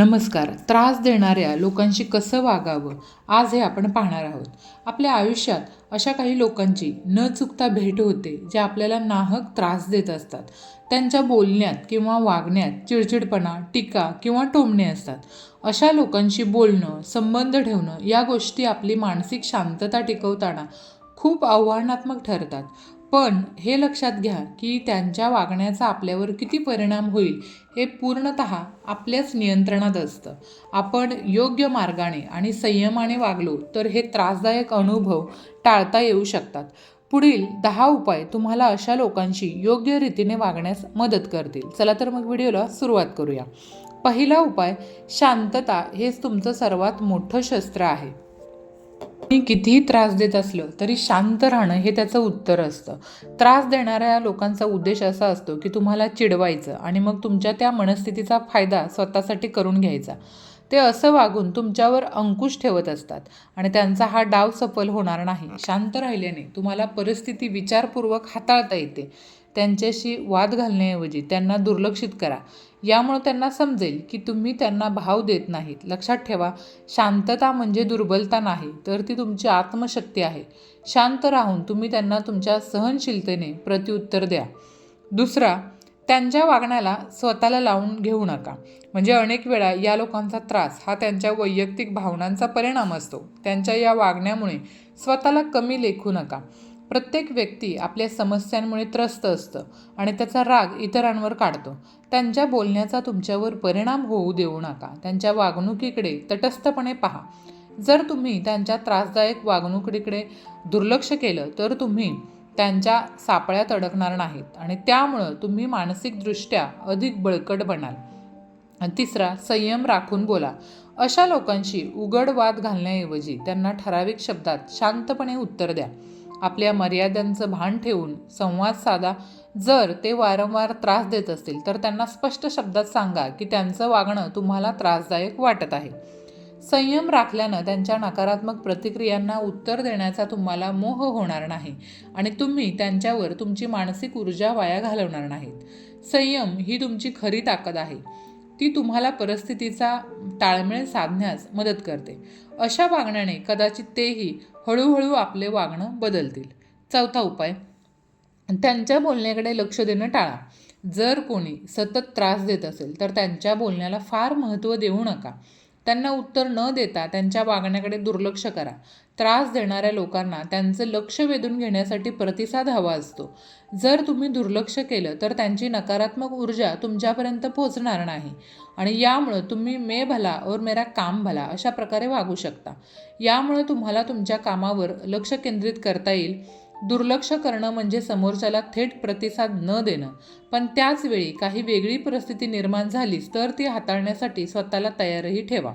नमस्कार. त्रास देणाऱ्या लोकांशी कसं वागावं? आज हे आपण पाहणार आहोत. आपल्या आयुष्यात अशा काही लोकांची न चुकता भेट होते जे आपल्याला नाहक त्रास देत असतात. त्यांच्या बोलण्यात किंवा वागण्यात चिडचिडपणा टीका किंवा टोमणे असतात. अशा लोकांशी बोलणं संबंध ठेवणं या गोष्टी आपली मानसिक शांतता टिकवताना खूप आव्हानात्मक ठरतात. पण हे लक्षात घ्या की त्यांच्या वागण्याचा आपल्यावर किती परिणाम होईल हे पूर्णत आपल्याच नियंत्रणात असतं. आपण योग्य मार्गाने आणि संयमाने वागलो तर हे त्रासदायक अनुभव टाळता येऊ शकतात. पुढील दहा उपाय तुम्हाला अशा लोकांशी योग्य रीतीने वागण्यास मदत करतील. चला तर मग व्हिडिओला सुरुवात करूया. पहिला उपाय शांतता हेच तुमचं सर्वात मोठं शस्त्र आहे. तुम्ही कितीही त्रास देत असलं तरी शांत राहणं हे त्याचं उत्तर असतं. त्रास देणाऱ्या लोकांचा उद्देश असा असतो की तुम्हाला चिडवायचं आणि मग तुमच्या त्या मनस्थितीचा फायदा स्वतःसाठी करून घ्यायचा. ते असं वागून तुमच्यावर अंकुश ठेवत असतात आणि त्यांचा हा डाव सफल होणार नाही. शांत राहिल्याने तुम्हाला परिस्थिती विचारपूर्वक हाताळता येते. त्यांच्याशी वाद घालण्याऐवजी त्यांना दुर्लक्षित करा. यामुळं त्यांना समजेल की तुम्ही त्यांना भाव देत नाहीत. लक्षात ठेवा शांतता म्हणजे दुर्बलता नाही तर ती तुमची आत्मशक्ती आहे. शांत राहून तुम्ही त्यांना तुमच्या सहनशीलतेने प्रत्युत्तर द्या. दुसरा त्यांच्या वागण्याला स्वतःला लावून घेऊ नका. म्हणजे अनेक वेळा या लोकांचा त्रास हा त्यांच्या वैयक्तिक भावनांचा परिणाम असतो. त्यांच्या या वागण्यामुळे स्वतःला कमी लेखू नका. प्रत्येक व्यक्ती आपल्या समस्यांमुळे त्रस्त असतं आणि त्याचा राग इतरांवर काढतो. त्यांच्या बोलण्याचा तुमच्यावर परिणाम होऊ देऊ नका. त्यांच्या वागणुकीकडे तटस्थपणे पहा. जर तुम्ही त्यांच्या त्रासदायक वागणुकीकडे दुर्लक्ष केलं तर तुम्ही त्यांच्या सापळ्यात अडकणार नाहीत आणि त्यामुळं तुम्ही मानसिकदृष्ट्या अधिक बळकट बनाल. तिसरा संयम राखून बोला. अशा लोकांशी उघड वाद घालण्याऐवजी त्यांना ठराविक शब्दात शांतपणे उत्तर द्या. आपल्या मर्यादांचं भान ठेवून संवाद साधा. जर ते वारंवार त्रास देत असतील तर त्यांना स्पष्ट शब्दात सांगा की त्यांचं वागणं तुम्हाला त्रासदायक वाटत आहे. संयम राखल्यानं त्यांच्या नकारात्मक प्रतिक्रियांना उत्तर देण्याचा तुम्हाला मोह होणार नाही आणि तुम्ही त्यांच्यावर तुमची मानसिक ऊर्जा वाया घालवणार नाहीत. संयम ही तुमची खरी ताकद आहे. ती तुम्हाला परिस्थितीचा ताळमेळ साधण्यास मदत करते. अशा वागण्याने कदाचित तेही हळूहळू आपले वागणं बदलतील. चौथा उपाय. त्यांच्या बोलण्याकडे लक्ष देणं टाळा. जर कोणी सतत त्रास देत असेल तर त्यांच्या बोलण्याला फार महत्त्व देऊ नका. त्यांना उत्तर न देता त्यांच्या वागण्याकडे दुर्लक्ष करा. त्रास देणाऱ्या लोकांना त्यांचं लक्ष वेधून घेण्यासाठी प्रतिसाद हवा असतो. जर तुम्ही दुर्लक्ष केलं तर त्यांची नकारात्मक ऊर्जा तुमच्यापर्यंत पोहोचणार नाही. आणि यामुळं तुम्ही मे भला और मेरा काम भला अशा प्रकारे वागू शकता. यामुळे तुम्हाला तुमच्या कामावर लक्ष केंद्रित करता येईल. दुर्लक्ष करणं म्हणजे समोरच्याला थेट प्रतिसाद न देणं. पण त्याचवेळी काही वेगळी परिस्थिती निर्माण झालीच तर ती हाताळण्यासाठी स्वतःला तयारही ठेवा.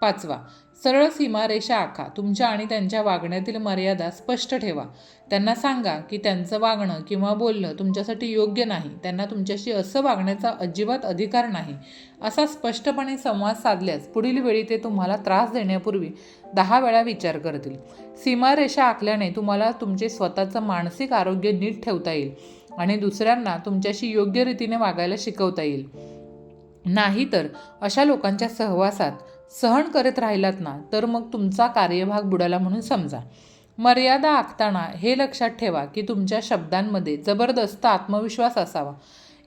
पाचवा सरळ सीमारेषा आखा. तुमच्या आणि त्यांच्या वागण्यातील मर्यादा स्पष्ट ठेवा. त्यांना सांगा की त्यांचं वागणं किंवा बोलणं तुमच्यासाठी योग्य नाही. त्यांना तुमच्याशी असं वागण्याचा अजिबात अधिकार नाही. असा स्पष्टपणे संवाद साधल्यास पुढील वेळी ते तुम्हाला त्रास देण्यापूर्वी दहा वेळा विचार करतील. सीमारेषा आखल्याने तुम्हाला तुमचे स्वतःचं मानसिक आरोग्य नीट ठेवता येईल आणि दुसऱ्यांना तुमच्याशी योग्य रीतीने वागायला शिकवता येईल. नाहीतर अशा लोकांच्या सहवासात सहन करत राहिलात ना तर मग तुमचा कार्यभाग बुडाला म्हणून समजा. मर्यादा आखताना हे लक्षात ठेवा की तुमच्या शब्दांमध्ये जबरदस्त आत्मविश्वास असावा.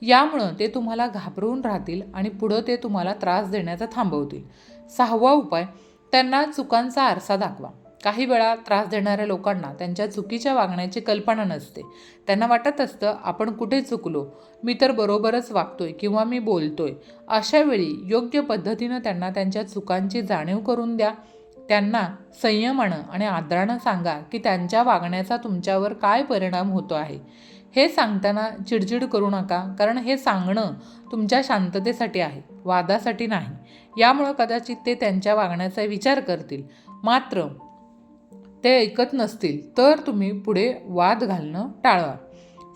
यामुळं ते तुम्हाला घाबरवून राहतील आणि पुढं ते तुम्हाला त्रास देण्याचा थांबवतील. सहावा उपाय त्यांना चुकांचा आरसा दाखवा. काही वेळा त्रास देणाऱ्या लोकांना त्यांच्या चुकीच्या वागण्याची कल्पना नसते. त्यांना वाटत असतं आपण कुठे चुकलो? मी तर बरोबरच वागतोय किंवा मी बोलतोय. अशावेळी योग्य पद्धतीनं त्यांना त्यांच्या चुकांची जाणीव करून द्या. त्यांना संयमानं आणि आदरानं सांगा की त्यांच्या वागण्याचा तुमच्यावर काय परिणाम होतो आहे. हे सांगताना चिडचिड करू नका कारण हे सांगणं तुमच्या शांततेसाठी आहे वादासाठी नाही. यामुळं कदाचित ते त्यांच्या वागण्याचा विचार करतील. मात्र ते ऐकत नसतील तर तुम्ही पुढे वाद घालणं टाळवा.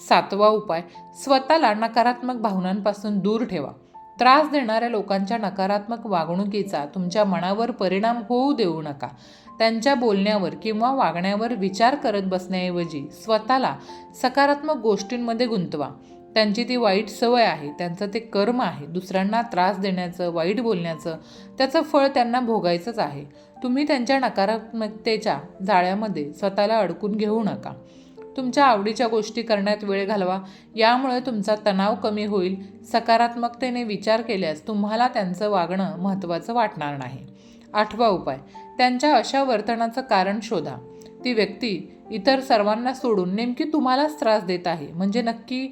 सातवा उपाय स्वतःला नकारात्मक भावनांपासून दूर ठेवा. त्रास देणाऱ्या लोकांच्या नकारात्मक वागणुकीचा तुमच्या मनावर परिणाम होऊ देऊ नका. त्यांच्या बोलण्यावर किंवा वागण्यावर विचार करत बसण्याऐवजी स्वतःला सकारात्मक गोष्टींमध्ये गुंतवा. त्यांची ती वाईट सवय आहे त्यांचं ते कर्म आहे दुसऱ्यांना त्रास देण्याचं वाईट बोलण्याचं त्याचं फळ त्यांना भोगायचंच आहे. तुम्ही त्यांच्या नकारात्मकतेच्या जाळ्यामध्ये स्वतःला अडकून घेऊ नका. तुमच्या आवडीच्या गोष्टी करण्यात वेळ घालवा. यामुळे तुमचा तणाव कमी होईल. सकारात्मकतेने विचार केल्यास तुम्हाला त्यांचं वागणं महत्त्वाचं वाटणार नाही. आठवा उपाय. त्यांच्या अशा वर्तनाचं कारण शोधा. ती व्यक्ती इतर सर्वांना सोडून नेमकी तुम्हालाच त्रास देत आहे. म्हणजे नक्की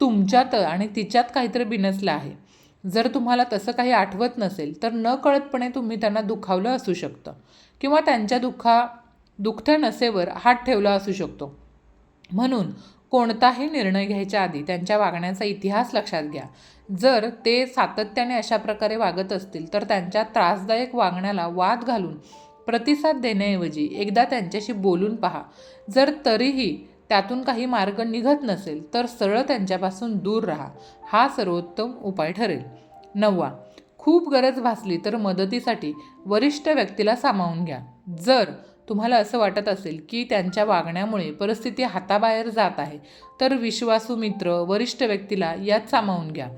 तुमच्यात आणि तिच्यात काहीतरी बिनसलं आहे. जर तुम्हाला तसं काही आठवत नसेल तर न कळतपणे तुम्ही त्यांना दुखावलं असू शकतं. किंवा त्यांच्या दुःखा दुखत्या नसेवर हात ठेवला असू शकतो. म्हणून कोणताही निर्णय घ्यायच्या आधी त्यांच्या वागण्याचा इतिहास लक्षात घ्या. जर ते सातत्याने अशा प्रकारे वागत असतील तर त्यांच्या त्रासदायक वागण्याला वाद घालून प्रतिसाद देण्याऐवजी एकदा त्यांच्याशी बोलून पहा. जर तरीही त्यातून काही मार्ग निघत नसेल तर सरळ त्यांच्यापासून दूर राहा. हा सर्वोत्तम उपाय ठरेल. नववा खूप गरज भासली तर मदतीसाठी वरिष्ठ व्यक्तीला सामावून घ्या. जर तुम्हाला असं वाटत असेल की त्यांच्या वागण्यामुळे परिस्थिती हाताबाहेर जात आहे तर विश्वासू मित्र वरिष्ठ व्यक्तीला यात सामावून घ्या.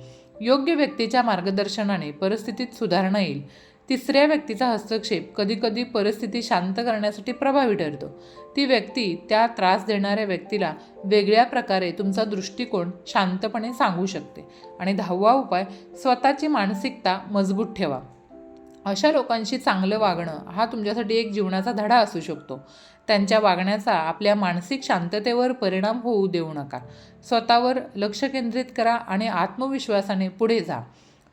योग्य व्यक्तीच्या मार्गदर्शनाने परिस्थितीत सुधारणा येईल. तिसऱ्या व्यक्तीचा हस्तक्षेप कधीकधी परिस्थिती शांत करण्यासाठी प्रभावी ठरतो. ती व्यक्ती त्या त्रास देणाऱ्या व्यक्तीला वेगळ्या प्रकारे तुमचा दृष्टिकोन शांतपणे सांगू शकते. आणि दहावा उपाय स्वतःची मानसिकता मजबूत ठेवा. अशा लोकांशी चांगलं वागणं हा तुमच्यासाठी एक जीवनाचा धडा असू शकतो. त्यांच्या वागण्याचा आपल्या मानसिक शांततेवर परिणाम होऊ देऊ नका. स्वतःवर लक्ष केंद्रित करा आणि आत्मविश्वासाने पुढे जा.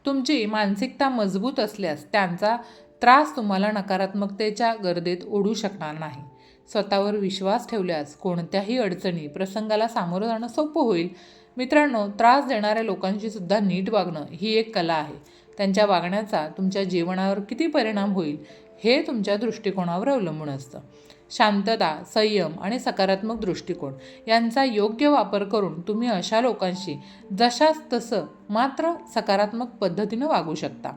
तुमची मानसिकता मजबूत असल्यास त्यांचा त्रास तुम्हाला नकारात्मकतेच्या गर्दीत ओढू शकणार नाही. स्वतःवर विश्वास ठेवल्यास कोणत्याही अडचणी प्रसंगाला सामोरं जाणं सोपं होईल. मित्रांनो त्रास देणाऱ्या लोकांशी सुद्धा नीट वागणं ही एक कला आहे. त्यांच्या वागण्याचा तुमच्या जीवनावर किती परिणाम होईल हे तुमच्या दृष्टिकोनावर अवलंबून असतं. शांतता संयम आणि सकारात्मक दृष्टिकोन यांचा योग्य वापर करून तुम्ही अशा लोकांशी जशास तसं मात्र सकारात्मक पद्धतीनं वागू शकता.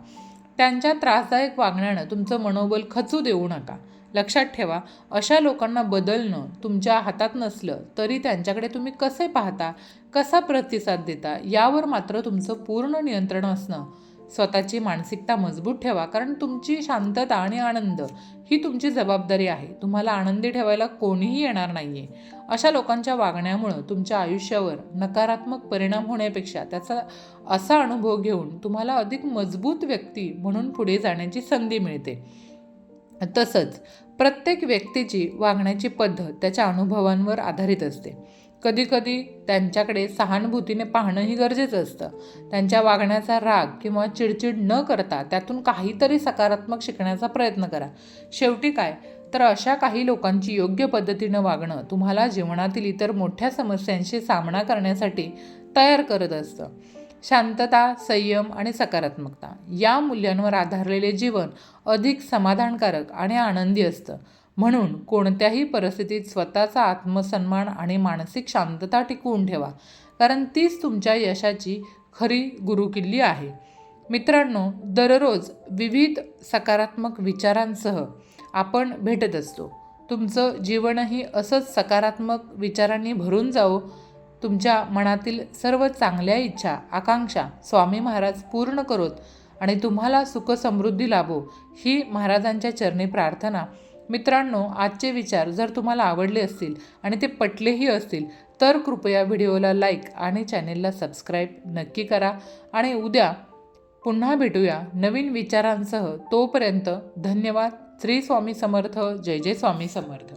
त्यांच्या त्रासदायक वागण्यानं तुमचं मनोबल खचू देऊ नका. लक्षात ठेवा अशा लोकांना बदलणं तुमच्या हातात नसलं तरी त्यांच्याकडे तुम्ही कसे पाहता कसा प्रतिसाद देता यावर मात्र तुमचं पूर्ण नियंत्रण असणं. स्वतःची मानसिकता मजबूत ठेवा कारण तुमची शांतता आणि आनंद ही तुमची जबाबदारी आहे. तुम्हाला आनंदी ठेवायला कोणीही येणार नाही आहे अशा लोकांच्या वागण्यामुळं तुमच्या आयुष्यावर नकारात्मक परिणाम होण्यापेक्षा त्याचा असा अनुभव घेऊन तुम्हाला अधिक मजबूत व्यक्ती म्हणून पुढे जाण्याची संधी मिळते. तसंच प्रत्येक व्यक्तीची वागण्याची पद्धत त्याच्या अनुभवांवर आधारित असते. कधीकधी त्यांच्याकडे सहानुभूतीने पाहणंही गरजेचं असतं. त्यांच्या वागण्याचा राग किंवा चिडचिड न करता त्यातून काहीतरी सकारात्मक शिकण्याचा प्रयत्न करा. शेवटी काय? तर अशा काही लोकांची योग्य पद्धतीनं वागणं तुम्हाला जीवनातील इतर मोठ्या समस्यांशी सामना करण्यासाठी तयार करत असतं. शांतता संयम आणि सकारात्मकता या मूल्यांवर आधारलेले जीवन अधिक समाधानकारक आणि आनंदी असतं. म्हणून कोणत्याही परिस्थितीत स्वतःचा आत्मसन्मान आणि मानसिक शांतता टिकवून ठेवा. कारण तीच तुमच्या यशाची खरी गुरुकिल्ली आहे. मित्रांनो दररोज विविध सकारात्मक विचारांसह आपण भेटत असतो. तुमचं जीवनही असंच सकारात्मक विचारांनी भरून जावो. तुमच्या मनातील सर्व चांगल्या इच्छा आकांक्षा स्वामी महाराज पूर्ण करोत आणि तुम्हाला सुख समृद्धी लाभो. ही महाराजांच्या चरणी प्रार्थना मित्रांनो आजचे विचार जर तुम्हाला आवडले असतील आणि ते पटलेही असतील तर कृपया व्हिडिओला लाईक आणि चॅनेलला सबस्क्राईब नक्की करा. आणि उद्या पुन्हा भेटूया नवीन विचारांसह. तोपर्यंत धन्यवाद. श्री स्वामी समर्थ. जय जय स्वामी समर्थ.